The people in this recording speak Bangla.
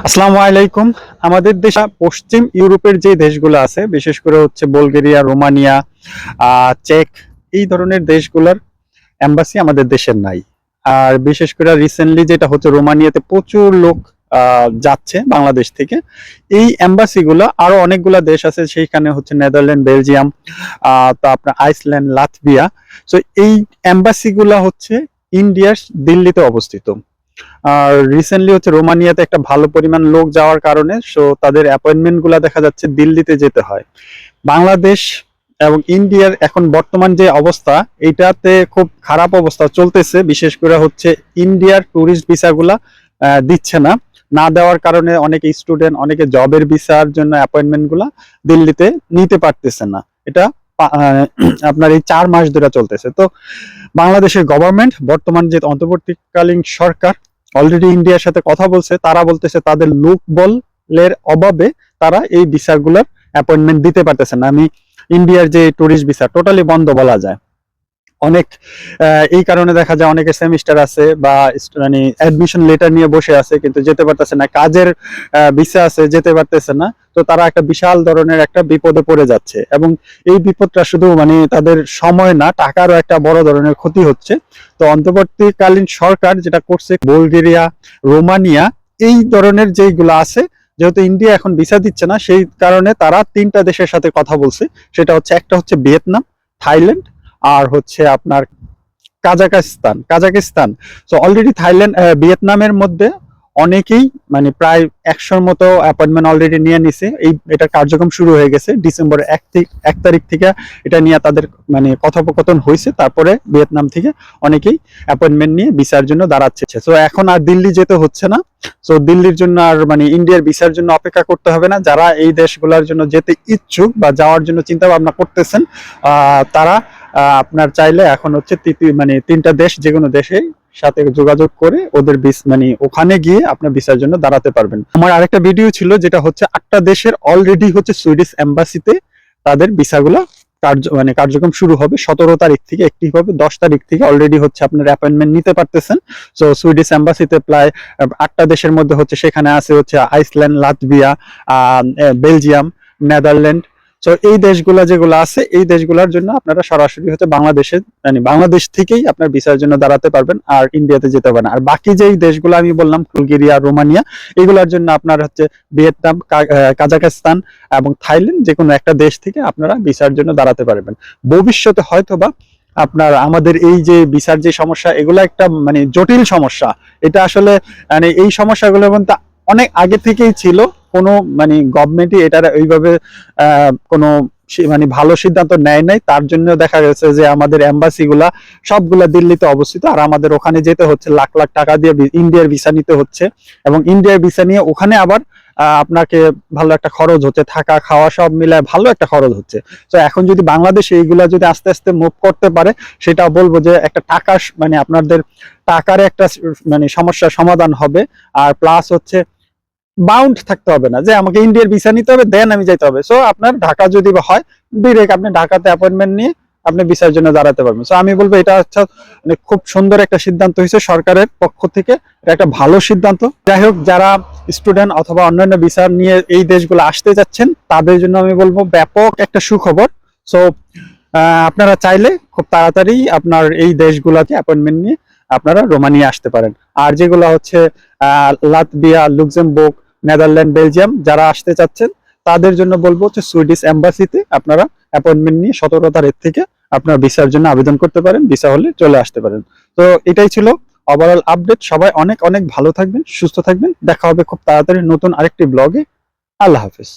আসসালামু আলাইকুম। আমাদের দেশ পশ্চিম ইউরোপের যে দেশগুলো আছে, বিশেষ করে হচ্ছে বুলগেরিয়া, রোমানিয়া চেক, এই ধরনের দেশগুলোর এম্বাসি আমাদের দেশের নাই। আর বিশেষ করে রিসেন্টলি যেটা হচ্ছে রোমানিয়াতে প্রচুর লোক যাচ্ছে বাংলাদেশ থেকে। এই এম্বাসি গুলো আরও অনেকগুলা দেশ আছে, সেইখানে হচ্ছে নেদারল্যান্ড, বেলজিয়াম তো আপনার আইসল্যান্ড, লাতভিয়া। তো এই এম্বাসি গুলা হচ্ছে ইন্ডিয়ার দিল্লিতে অবস্থিত। আর রিসেন্টলি হচ্ছে রোমানিয়াতে একটা ভালো পরিমাণ লোক যাওয়ার কারণে সো তাদের অ্যাপয়েন্টমেন্টগুলা দেখা যাচ্ছে দিল্লিতে যেতে হয়। বাংলাদেশ এবং ইন্ডিয়ার এখন বর্তমান যে অবস্থা এটাতে খুব খারাপ অবস্থা চলতেছে। বিশেষ করে হচ্ছে ইন্ডিয়ার ট্যুরিস্ট ভিসাগুলা দিচ্ছে না। না দেওয়ার কারণে অনেকে স্টুডেন্ট অনেকে জবের ভিসার জন্য অ্যাপয়েন্টমেন্টগুলা দিল্লিতে নিতে পারতেছে না। এটা আপনার এই চার মাস ধরে চলতেছে। তো বাংলাদেশের গভর্নমেন্ট বর্তমান যে অন্তর্বর্তীকালীন সরকার অলরেডি ইন্ডিয়ার সাথে কথা বলছে, তারা বলতেছে তাদের লোক বলের অভাবে তারা এই ভিসাগুলোর অ্যাপয়েন্টমেন্ট দিতে পারতেছে না। আমি ইন্ডিয়ার যে টুরিস্ট ভিসা টোটালি বন্ধ বলা যায়। অনেক এই কারণে দেখা যায় অনেকে সেমিস্টার আছে বা মানে অ্যাডমিশন লেটার নিয়ে বসে আছে, কিন্তু যেতে পারতেছে না, কাজের ভিসা আছে, যেতে পারতেছে না, তো তারা একটা বিশাল ধরনের একটা বিপদে পড়ে যাচ্ছে। এবং এই বিপদটা শুধু মানে তাদের সময় না, টাকারও একটা বড় ধরনের ক্ষতি হচ্ছে। তো অন্তর্বর্তীকালীন সরকার যেটা করছে, বুলগেরিয়া, রোমানিয়া, এই ধরনের যেগুলো আছে, যেহেতু ইন্ডিয়া এখন ভিসা দিচ্ছে না, সেই কারণে তারা তিনটা দেশের সাথে কথা বলছে। সেটা হচ্ছে, একটা হচ্ছে ভিয়েতনাম, থাইল্যান্ড আর হচ্ছে আপনার কাজাকিস্তান কাজাকিস্তান। তো অলরেডি থাইল্যান্ড ভিয়েতনামের মধ্যে অনেকেই মানে প্রায় একশোর মতো অ্যাপয়েন্টমেন্ট অলরেডি নিয়ে নিছে। এই, এটা কার্যক্রম শুরু হয়ে গেছে ডিসেম্বরের এক এক তারিখ থেকে এটা নিয়ে তাদের মানে কথোপকথন হয়েছে তারপরে ভিয়েতনাম থেকে অনেকেই অ্যাপয়েন্টমেন্ট নিয়ে ভিসার জন্য দাঁড়াচ্ছে। তো এখন আর দিল্লি যেতে হচ্ছে না। তো দিল্লির জন্য আর মানে ইন্ডিয়ার ভিসার জন্য অপেক্ষা করতে হবে না। যারা এই দেশগুলোর জন্য যেতে ইচ্ছুক বা যাওয়ার জন্য চিন্তা ভাবনা করতেছেন তারা আপনার চাইলে এখন হচ্ছে তৃতীয় মানে তিনটা দেশ, যে কোনো দেশে সাথে যোগাযোগ করে ওদের বিস মানে ওখানে গিয়ে আপনার ভিসার জন্য দাঁড়াতে পারবেন। আমার আরেকটা ভিডিও ছিল যেটা হচ্ছে আটটা দেশের অলরেডি হচ্ছে সুইডিশ এম্বাসিতে তাদের ভিসাগুলো কার্য মানে কার্যক্রম শুরু হবে। সতেরো তারিখ থেকে একটি হবে, দশ তারিখ থেকে অলরেডি হচ্ছে আপনার অ্যাপয়েন্টমেন্ট নিতে পারতেছেন। সো সুইডিশ এম্বাসিতে প্রায় আটটা দেশের মধ্যে হচ্ছে সেখানে আছে হচ্ছে আইসল্যান্ড লাতভিয়া বেলজিয়াম নেদারল্যান্ড তো এই দেশগুলা যেগুলো আছে, এই দেশগুলোর জন্য আপনারা সরাসরি হচ্ছে বাংলাদেশে মানে বাংলাদেশ থেকেই আপনার ভিসার জন্য দাঁড়াতে পারবেন আর ইন্ডিয়াতে যেতে পারবেন। আর বাকি যেই দেশগুলো আমি বললাম বুলগেরিয়া রোমানিয়া, এগুলোর জন্য আপনার হচ্ছে ভিয়েতনাম কাজাকিস্তান এবং থাইল্যান্ড যে কোনো একটা দেশ থেকে আপনারা ভিসার জন্য দাঁড়াতে পারবেন। ভবিষ্যতে হয়তোবা আপনার আমাদের এই যে ভিসার যে সমস্যা, এগুলো একটা মানে জটিল সমস্যা। এটা আসলে মানে এই সমস্যাগুলোর মধ্যে অনেক আগে থেকেই ছিল। কোনো মানে গভর্নমেন্টই এটার ওইভাবে কোনো মানে ভালো সিদ্ধান্ত নেয় নাই। তার জন্য দেখা গেছে যে আমাদের এম্বাসি গুলা সবগুলা দিল্লিতে অবস্থিত। আর আমাদের ওখানে যেতে হচ্ছে, লাখ লাখ টাকা দিয়ে ইন্ডিয়ার ভিসা নিতে হচ্ছে। এবং ইন্ডিয়ার ভিসা নিয়ে ওখানে আবার আপনাকে ভালো একটা খরচ হচ্ছে। থাকা, খাওয়া সব মিলায় ভালো একটা খরচ হচ্ছে। তো এখন যদি বাংলাদেশে এইগুলা যদি আস্তে আস্তে মুভ করতে পারে, সেটা বলব যে একটা টাকা মানে আপনাদের টাকার একটা মানে সমস্যার সমাধান হবে। আর প্লাস হচ্ছে বাউন্ড থাকতে হবে না। যে আমাকে ইন্ডিয়ার ভিসা নিতে হবে দেন আমি যাইতে হবে। সো আপনার ঢাকা যদি হয় ডিরেক্ট আপনি ঢাকাতে অ্যাপয়েন্টমেন্ট নিয়ে আপনি ভিসার জন্য দাঁড়াতে পারবেন। সো আমি বলব এটা হচ্ছে মানে খুব সুন্দর একটা সিদ্ধান্ত হয়েছে সরকারের পক্ষ থেকে। একটা ভালো সিদ্ধান্ত। যাই হোক যারা স্টুডেন্ট অথবা অন্যান্য ভিসা নিয়ে এই দেশগুলো আসতে যাচ্ছেন তাদের জন্য আমি বলব ব্যাপক একটা সুখবর। সো আপনারা চাইলে খুব তাড়াতাড়ি আপনার এই দেশগুলোতে অ্যাপয়েন্টমেন্ট নিয়ে আপনারা রোমানিয়া আসতে পারেন। আর যেগুলো হচ্ছে আহ, লাতভিয়া লুক্সেমবুর্গ নেদারল্যান্ড, বেলজিয়াম যারা আসতে চাচ্ছেন, তাদের জন্য বলব হচ্ছে সুইডিশ এম্বাসিতে আপনারা অ্যাপয়েন্টমেন্ট নিয়ে সতেরো তারিখ থেকে আপনার ভিসার জন্য আবেদন করতে পারেন, ভিসা হলে চলে আসতে পারেন। তো এটাই ছিল ওভারঅল আপডেট সবাই অনেক অনেক ভালো থাকবেন, সুস্থ থাকবেন। দেখা হবে খুব তাড়াতাড়ি নতুন আরেকটি ব্লগে আল্লাহ হাফিজ।